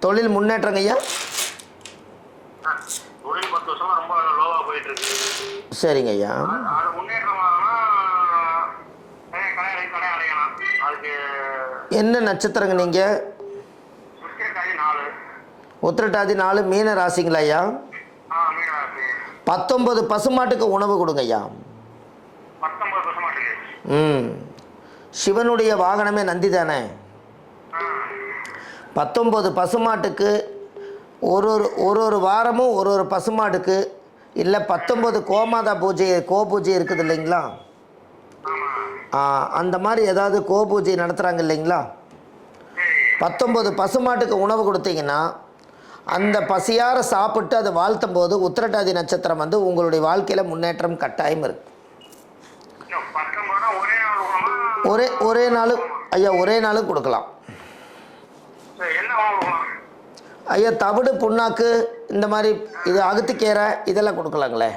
தொழில் முன்னேற்றங்க ஐயா? ஆ, தொழில் பத்து வருஷமா ரொம்ப லோவா போயிட்டு இருக்கு சரிங்க ஐயா. அது- முன்னேற்றமாகனா என்ன நட்சத்திரங்க நீங்கள் உத்திரட்டாதி நாலு. மீன ராசிங்களா ஐயா? ஆ பத்தொன்பது பசுமாட்டுக்கு உணவு கொடுங்க ஐயா. ம். சிவனுடைய வாகனமே நந்தி தானே? ஆ பத்தொம்பது பசுமாட்டுக்கு ஒரு ஒரு ஒரு ஒரு வாரமும் ஒரு ஒரு பசுமாட்டுக்கு இல்லை பத்தொம்பது கோமாதா பூஜை கோ பூஜை இருக்குது இல்லைங்களா? அந்த மாதிரி ஏதாவது கோ பூஜை நடத்துகிறாங்க இல்லைங்களா? பத்தொம்பது பசுமாட்டுக்கு உணவு கொடுத்தீங்கன்னா அந்த பசியார சாப்பிட்டு அதை வாழ்த்தும் போது உத்திரட்டாதி நட்சத்திரம் வந்து உங்களுடைய வாழ்க்கையில் முன்னேற்றம் கட்டாயம் இருக்கு. ஒரே ஒரே நாள் ஐயா ஒரே நாளும் கொடுக்கலாம். ஐயா தவிடு புண்ணாக்கு இந்த மாதிரி இது அகத்திக்கீரை இதெல்லாம் கொடுக்கலாங்களே?